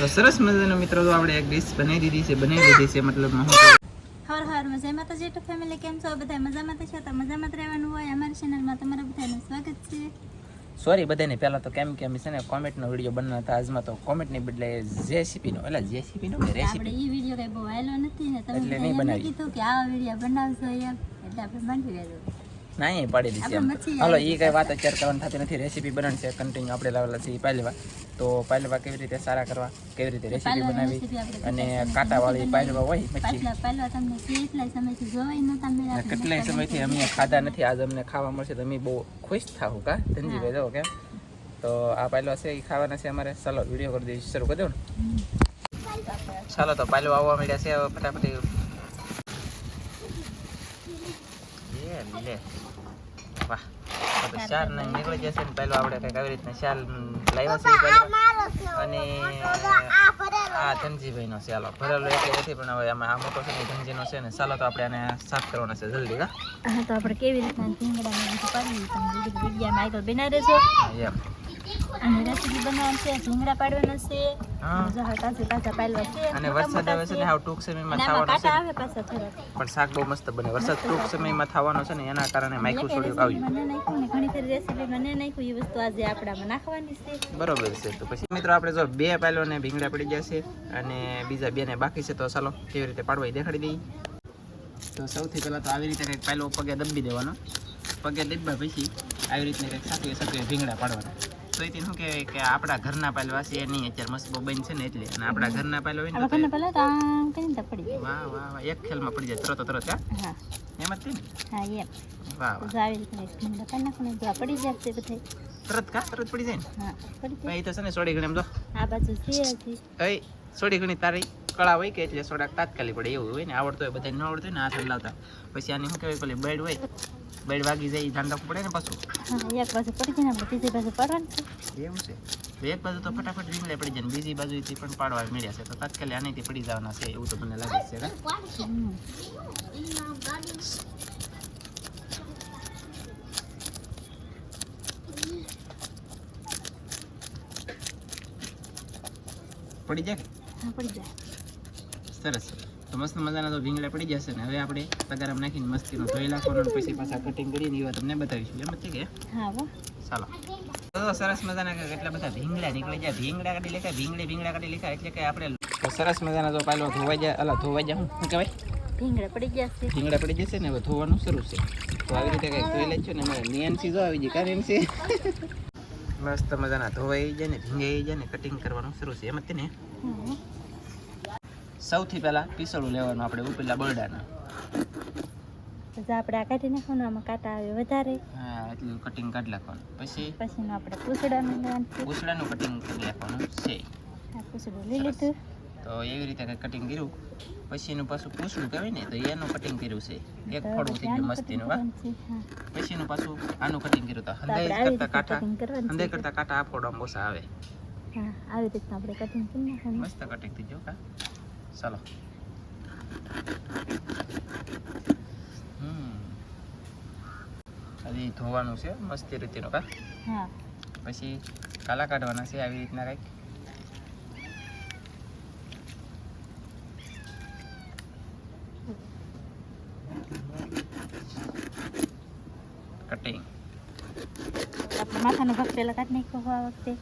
તો સરસ મજાનો મિત્રો તો આપણે એક ડીશ બનાવી દીધી છે બનાવી દીધી છે મતલબ હર હર મજામાં તો જેટલું ફેમિલી કેમ છો? બધા મજામાં તો છો તો મજામાં રહેવાનું હોય અમારી ચેનલમાં તમારા બધાનું સ્વાગત છે. સોરી બધાને પહેલાં તો કેમ કે અમે છે ને કોમેન્ટનો વીડિયો બનાવતા આજમાં તો કોમેન્ટની બદલે જેસીપીનો એટલે જેસીપીનો કે આપણે એ વીડિયો કંઈ બહુ આવેલો નથી ને તમે એટલે નહીં બનાવી. કીધું કે આ વીડિયો બનાવશો એમ. એટલે આપણે બની ગયું ના અહીં પાડી દીધી હાલો એ કઈ વાત અત્યારે કરવાની થતી નથી. રેસીપી બનાવવાની છે કન્ટિન્યુ આપણે લાવેલા છે એ પાયલવા. તો પાયલવા કેવી રીતે સારા કરવા કેવી રીતે રેસીપી બનાવી અને કાંટાવાળી પાલવા પાયલવા હોય મચ્છી અને કેટલાય સમયથી અમે ખાધા નથી. આજ અમને ખાવા મળશે તો અમે બહુ ખુશ થાવ કા? ધનજીભાઈ જો કેમ? તો આ પાલવા છે એ ખાવાના છે અમારે. ચાલો વીડિયો કરી દઈશું શરૂ કરી દો ને? ચાલો તો પાલવા આવવા મળ્યા છે. ફટાફટ લે વાહ ચાર ને નીકળી જશે ને પહેલો આપણે કંઈક આવી રીતના શાલ લાવ્યા છે અને આ ધનજીભાઈનો છે હાલો ભરેલો એટલે નથી પણ હવે આમાં આ મોટો છે ને ધનજીનો છે ને ચાલો તો આપણે આને સાફ કરવાનો છે જલ્દી હા? તો આપણે કેવી રીતના તમે વીડિયો વિડીયામાં આગળ બનાવી રહેજો એમ. રેસીપી બનાવવાની છે ભીંગડા પાડવાના છે હા. જો હવે તાજા તાજા પાડવા છે અને વરસાદ આવે છે ને હાવ ટૂંક સમયમાં થવાનો છે. પણ શાક બહુ મસ્ત બને. વરસાદ ટૂંક સમયમાં થવાનો છે ને એના કારણે માઇક્રો સોડિયો આવ્યું મને નાખ્યું ને ઘણી ખરી રેસીપી મને નાખ્યું એ વસ્તુ આજે આપણામાં નાખવાની છે. બરોબર છે તો પછી મિત્રો આપણે જો બે પાયલો ને ભીંગડા પડી ગયા છે અને બીજા બે ને બાકી છે તો ચાલો કેવી રીતે પાડવા દેખાડી દઈએ. તો સૌથી પહેલાં તો આવી રીતે કંઈક પાયલો પગે દબી દેવાનો. પગે દબ્યા પછી આવી રીતને કંઈક સાકવી ભીંગડા પાડવાના. તો શું કહેવાય કે આપણા ઘરના પાયલવા છે એ નહીં અત્યારે બહુ બન છે ને એટલે. અને આપણા ઘરના પાયલો હોય ને ઘરના પહેલા તો આમ કરીને પડી જાય? વાહ વાહ વાહ. એક ખેલમાં પડી જાય. તરત તરત હા? એમ જ ને? હા એમ. વાહ વાહ. જો આવી રીતના એક ભીંગડા પાડી નાખવાના જો પડી જાય તે બધા તરત કા? તરત પડી જાય ને? હા પડી જાય. ભાઈ તો છે ને સોડી ઘણી એમ તો આ બાજુ છે એ સોડી ઘણી તારી કળા હોય કે એટલે સોડા તાત્કાલિક પડે એવું હોય ને? આવડતું હોય બધા ન આવડતું હોય ને હાથ લાવતા. પછી આની શું કહેવાય પેલી બેડ હોય? બેડ વાગી જાય ધ્યાન રાખવું પડે ને પાછું. એક બાજુ પડી જાય ને બીજી બાજુ પડવાનું એવું છે. એક બાજુ તો ફટાફટ રીંગણે પડી જાય બીજી બાજુથી પણ પાડવા મળ્યા છે. તો તાત્કાલિક આનેથી પડી જવાના છે એવું તો મને લાગે છે? પડી જાય? પડી જાય. સરસ. તો મસ્ત મજાના તો ભીંગડા પડી જશે ને. હવે આપણે તગારામ નાખીને મસ્તીનો ધોઈ નાખવાનો પછી પાછા કટિંગ કરીને એવા તમને બતાવીશું. એમ છે કે? ચાલો. તો સરસ મજાના એટલા કેટલા બધા ભીંગડા નીકળી જાય ભીંગડા કાઢી લેખા ભીંગડી ભીંગડા કાઢી લેખા એટલે કે આપણે સરસ મજાના તો પાલો ધોવાઈ જાય અલા ધોવાઈ જાય શું કહેવાય? ભીંગડા પડી જશે ભીંગડા પડી જશે ને હવે ધોવાનું શરૂ છે. તો આવી રીતે કંઈક ધોઈ લેજો ને મારે નિયનસી જો આવી જાય કારણ છે. મસ્ત મજાના ધોવાઈ જાય ને ભીંગાઈ જાય ને કટિંગ કરવાનું શરૂ છે. એમ જ ને. સૌથી પહેલા પીસળું લેવાનું આપણે ઉપેલા બરડાના. આપણે આ કાઢી નાખવાનું આમાં કાંટા આવે વધારે. હા એટલું કટિંગ કાઢી નાખવાનું. પછી? પછી આપણે પૂછડાનું લેવાનું. પૂછડાનું કટિંગ કરી નાખવાનું છે. પૂછડું લઈ લીધું. તો એવી રીતે કટિંગ કર્યું. પછી એનું પાછું પૂછડું કહેવાય ને તો એનું કટિંગ કર્યું છે. એક ફળું થઈ ગયું મસ્તીનું વા. પછી એનું પાછું આનું કટિંગ કર્યું તો હંદાઈ કરતા કાંટા હંદાઈ કરતા કાંટા આ ફોડો ઓછા આવે. હા આવી રીતના આપણે કટિંગ કરી નાખવાનું. મસ્ત કટિંગ થઈ ગયું કા ચાલો. હમ. હજી ધોવાનું છે મસ્તી રીતેનું કા? હા. પછી કાલા કાઢવાના છે આવી રીતના કંઈક. કટિંગ આપણે માથાનો ભાગ પહેલા કાઢ નાખ્યો આ વખતે.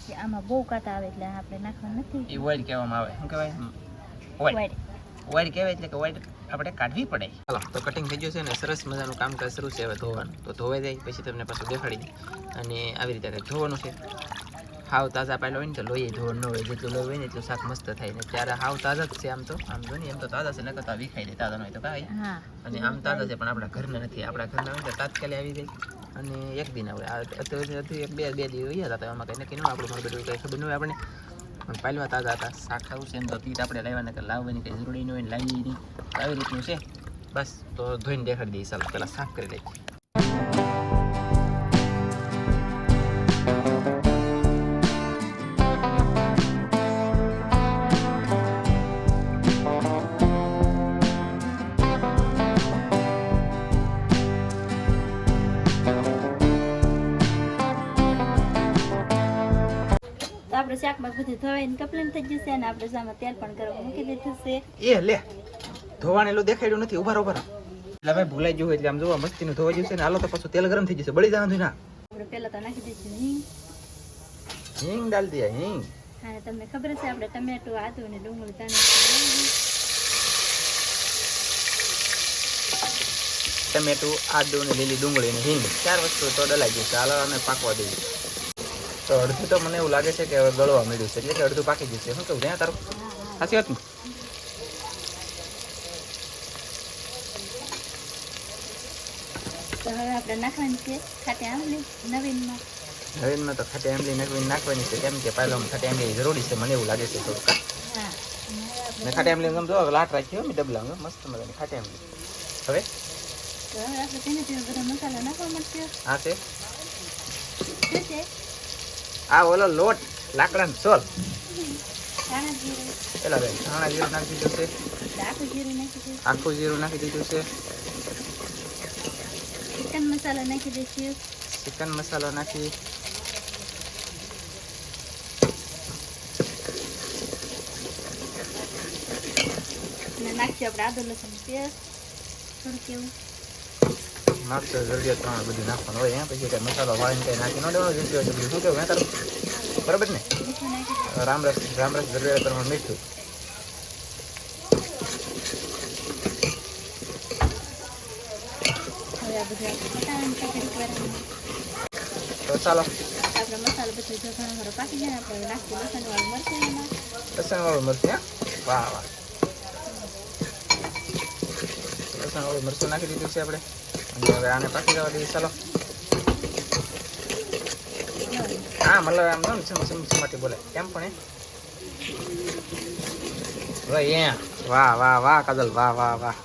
પછી આમાં બહુ કાંટા આવે એટલે આપણે નાખવા નથી. એ વાઈડ કહેવામાં આવે. શું કહેવાય? વાઈડ વાઈડ કહેવાય એટલે કે વાઈડ આપણે કાઢવી પડે. ચાલો તો કટિંગ થઈ ગયું છે ને સરસ મજાનું કામકાજ શરૂ છે હવે ધોવાનું. તો ધોવાઈ જાય પછી તમને પાછું દેખાડી દે અને આવી રીતે ધોવાનું છે. હાવ તાજા પાયલો હોય ને તો લોહી ઢોર ન હોય જેટલું લોહી હોય ને એટલું શાક મસ્ત થાય ને. ત્યારે હાવ તાજા જ છે આમ તો આમ જો ને એમ તો તાજા છે નકર તો વિખાઈ દે તાજા ન હોય તો કાંઈ. અને આમ તાજા છે પણ આપણા ઘરના નથી આપણા ઘરના હોય તો તાત્કાલિક આવી જાય. અને એક દિન આવે આ અત્યારે એક બે બે દિવસ વયા હતા એમાં કંઈ નક્કી ન આપણું મને બધું કંઈ ખબર ન હોય આપણે પણ પહેલા તાજા હતા. શાક ખાવું છે એમ તો તીટ આપણે લાવવાને કે લાવવાની કંઈ જરૂરી ન હોય ને લાવી આવી રીતનું છે. બસ તો ધોઈને દેખાડી દઈએ ચાલો પહેલાં સાફ કરી લઈએ. બધું ધોવાઈને કપલીન થઈ જશે અને આપણે સામે તેલ પણ ગરમ મૂકી દીધું છે. એ લે ધોવાણેલું દેખાડ્યું નથી ઊભા ઊભા. એટલે ભાઈ ભૂલાઈ ગયું એટલે આમ જોવા મસ્તીનું ધોવા ગયું છે ને હાલો તો પાછું તેલ ગરમ થઈ જશે બળી જવાનું ના આપણે પહેલા તો નાખી દઈશું હિંગ. હિંગ ડાલ દે હિંગ. હા તમને ખબર છે આપણે ટમેટું આદું ને ડુંગળી તાણી ટમેટું આદુ ને લીલી ડુંગળી ને હિંગ ચાર વસ્તુ તો ડલાઈ જશે હાલો અને પાકવા દઈએ. તો અડધું તો મને એવું લાગે છે કે હવે ગળવા મળ્યું છે. એટલે કે અડધું પાકી જશે શું કેવું? ત્યાં તારું? સાચી વાત ને? નવીનમાં. નવીનમાં તો ખાટી આંબલી નાખવી નાખવાની છે. કેમ કે પહેલાં ખાટી આંબલી જરૂરી છે. મને એવું લાગે છે થોડુંક. હા. ને ખાટી આંબલી ગમ જો લાટ રાખી હોય ડબલા મસ્ત મજાની ખાટી આંબલી. હવે? આ છે? આ ઓલો લોટ લાકડાનો સોલ પેલા બેન ધાણા જીરું નાખી દીધું છે. આખું જીરું નાખી દઈશું આખું જીરું નાખી દીધું છે. ચિકન મસાલો નાખી દઈશું ચિકન મસાલો નાખી. નાખીશું આપણે આદુ લસણ પેસ્ટ. થોડું એવું. નાખશો જરૂરિયાત પ્રમાણે બધું નાખવાનું હોય એમ પછી કઈ મસાલો વાળીને કઈ નાખી ન દેવાનો જરૂરિયાત હોય તો બધું શું કેવું હે તારું બરાબર ને મીઠું નાખી દઈશું રામ રસ રામ રસ જરૂરિયાત પ્રમાણે મીઠું હવે આ બધું આપણે બટાકાની કાકડી કરવાનું તો ચાલો આપણે મસાલો બધો જો ઘણો ખરો પાકી જાય ને આપણે નાખીશું લસણ વાળું મરચું એમાં લસણ વાળું મરચું હે વાહ વાહ લસણ વાળું મરચું નાખી દીધું છે આપણે અને હવે આને પાકી જવા દઈએ ચાલો. હા મતલબ આમ જો ને સમ સમ બોલે. કેમ પણ એ? વાહ વાહ વાહ કાજલ વાહ વાહ વાહ.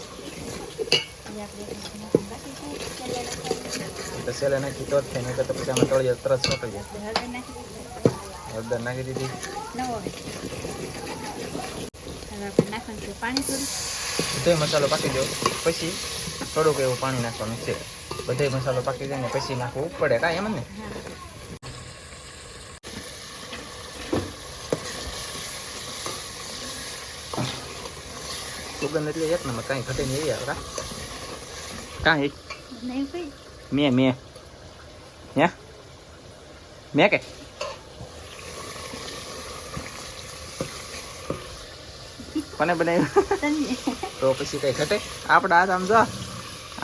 તો સેલે નાખી તો જ થાય નહીં તો પછી આમાં તળીએ તરત સોટી જાય. હળદર નાખી દીધી. પાણી મસાલો પાકી દો પછી? થોડુંક એવું પાણી નાખવાનું છે. બધો મસાલો પાકી જાય ને પછી નાખવું પડે. કાંઈ એમ ને? સુગંધ એટલે એક નંબર. કાંઈ ઘટે નહીં આવે કા? કાંઈ? મેં મેં. હે? મેં કે? કોને બનાવ્યું? તો પછી કઈ ઘટે? આપણા હાથ આમ જો.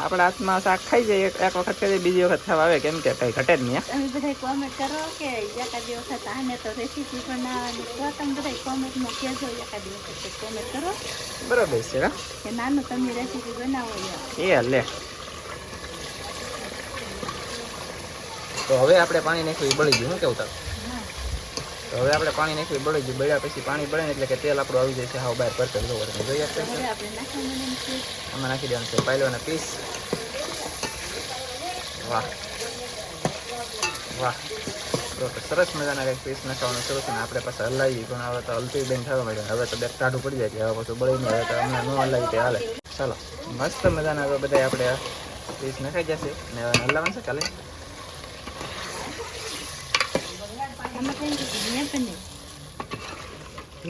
આપણા હાથમાં શાક ખાઈ જાય એક વખત ખાઈ જાય બીજી વખત ખાવા આવે કેમ કે કઈ ઘટે જ નહીં તમે બધા કોમેન્ટ કરો કે એકાદી વખત આને તો રેસીપી બનાવવાની. તો તમે બધા કોમેન્ટમાં કહેજો એકાદી વખત કોમેન્ટ કરો. બરોબર છે હા. કે નાનું તમે રેસીપી બનાવો એ લે. તો હવે આપણે પાણી નાખ્યું એ બળી ગયું શું કેવું તાર? તો હવે આપણે પાણી નાખ્યું એ બળી ગયું. બળ્યા પછી પાણી બળે એટલે કે તેલ આપણું આવી જાય છે હાવ બહાર પરતેલ જોવો તમે. છે. આમાં નાખી દેવાનું છે પાયલોના પીસ. વાહ. વાહ. તો સરસ મજાના કંઈક પીસ નાખવાનું શરૂ છે ને આપણે પાછા હલાવી પણ હવે તો હલતી બેન થવા માંડ્યા હવે તો બે ટાઢું પડી જાય છે. હવે પછી બળી નહીં હવે તો અમને ન હલાવી તે હાલે. ચાલો. મસ્ત મજાના હવે બધા આપણે પીસ નખાઈ જશે. ને હવે હલાવવાનું છે ચાલે આમાં કઈ કીધું મેં પણ નહીં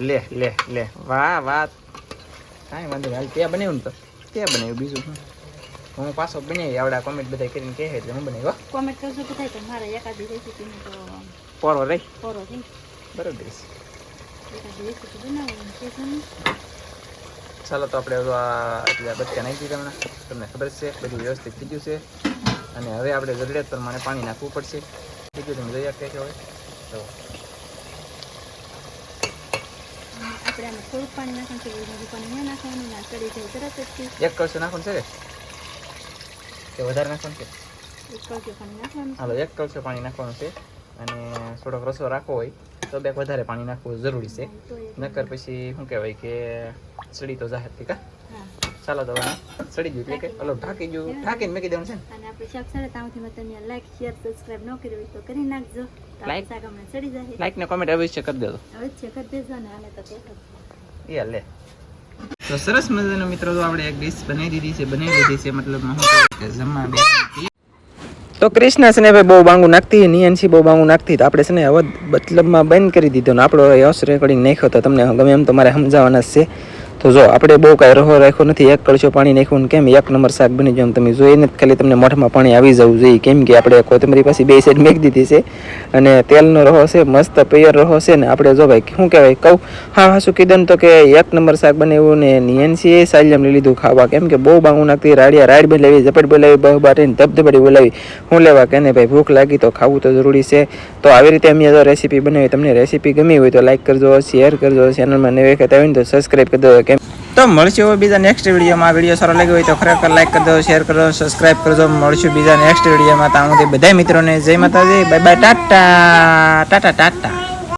લે લે લે. વાહ વાહ કાંઈ વાંધો હાલ ત્યાં બનાવ્યું ને તો. ત્યાં બનાવ્યું બીજું શું? હું પાછો બનાવી આવડા કોમેન્ટ બધા કરીને કહે એટલે હું બનાવ્યો. કોમેન્ટ કરશો તો થાય તો મારે એકાદી રેસીપીનું તો પોરો રહી. પોરો થઈ બરોબર રેસીપી ચાલો તો આપણે એટલે બચ્ચા નાખી દીધા હમણાં. તમને ખબર છે બધું વ્યવસ્થિત થઈ ગયું છે. અને હવે આપણે જરૂરિયાત પ્રમાણે પાણી નાખવું પડશે. થઈ ગયું તમે જોઈ આપે છે હવે? તો. આપણે આમાં થોડું પાણી નાખવાનું છે બધું પાણી ન નાખવાનું ના ચડી જાય તરત જ એક કળશો નાખવાનું છે કે કે વધારે નાખવાનું છે? એક કળજો પાણી નાખવાનું હાલો એક કળશો પાણી નાખવાનું છે અને થોડોક રસો રાખવો હોય તો બે વધારે પાણી નાખવું જરૂરી છે. નકર પછી શું કહેવાય કે સડી તો જાહેર હા? ચાલો તો સડી ગયું એટલે કે ઓલો ઢાંકી ગયું. ઢાંકીને મેકી દેવાનું છે ને? અને આપણે શાક સડે તાવથી મત તમે લાઈક શેર સબસ્ક્રાઇબ ન કર્યું હોય તો કરી નાખજો. લાઈક. શાક ચડી જાય. લાઈક ને કોમેન્ટ અવશ્ય કરી દેજો. અવશ્ય કરી દેજો ને આને તો કહેતો એ લે તો સરસ મજાનો મિત્રો તો આપણે એક ડીશ બનાવી દીધી છે બનાવી દીધી છે મતલબ કે જમવા બેસી. તો ક્રિષ્ના છે ને ભાઈ બહુ બાંગુ નાખતી નિયનસી બહુ બાંગુ નાખતી તો આપણે છે ને હવે મતલબમાં બંધ કરી દીધો ને આપણો યશ રેકોર્ડિંગ નાખ્યો તો તમને ગમે એમ તમારે મારે સમજાવવાના જ છે. તો જો, આપણે બહુ કાંઈ રહો રાખ્યો નથી. એક કળશો પાણી નાખ્યું કેમ? એક નંબર શાક બની જાય તમે જોઈએ ને ખાલી તમને મોઢામાં પાણી આવી જવું જોઈએ. કેમ કે આપણે કોથમરી પાસે બે સાઈડ મેક દીધી છે અને તેલનો રહો છે, મસ્ત પિયર રહો છે ને આપણે જો ભાઈ, શું કહેવાય? કહું, હા હા, શું કીધું તો કે એક નંબર શાક બનાવ્યું ને નિયનસીએ સાલ્યમ લઈ લીધું ખાવા. કેમ કે બહુ બાંગું નાખતી, રાડિયા રાડ બોલાવી, ઝપટ બોલાવી બહુ બાટીને ધબધબાટી બોલાવી. હું લેવા કે ને ભાઈ, ભૂખ લાગી તો ખાવું તો જરૂરી છે. તો આવી રીતે અમે જો રેસીપી બનાવી. તમને રેસીપી ગમી હોય તો લાઈક કરજો શેર કરજો ચેનલમાં નવી વખત આવીને તો સબસ્ક્રાઈબ કરી દો તો મળશું હવે બીજા નેક્સ્ટ વિડીયોમાં. આ વીડિયો સારો લાગ્યો હોય તો ખરેખર લાઈક કરજો શેર કરજો સબસ્ક્રાઈબ કરજો મળશું બીજા નેક્સ્ટ વિડીયોમાં. ત્યાં સુધી બધા મિત્રોને જય માતાજી. Bye bye tata. Tata tata.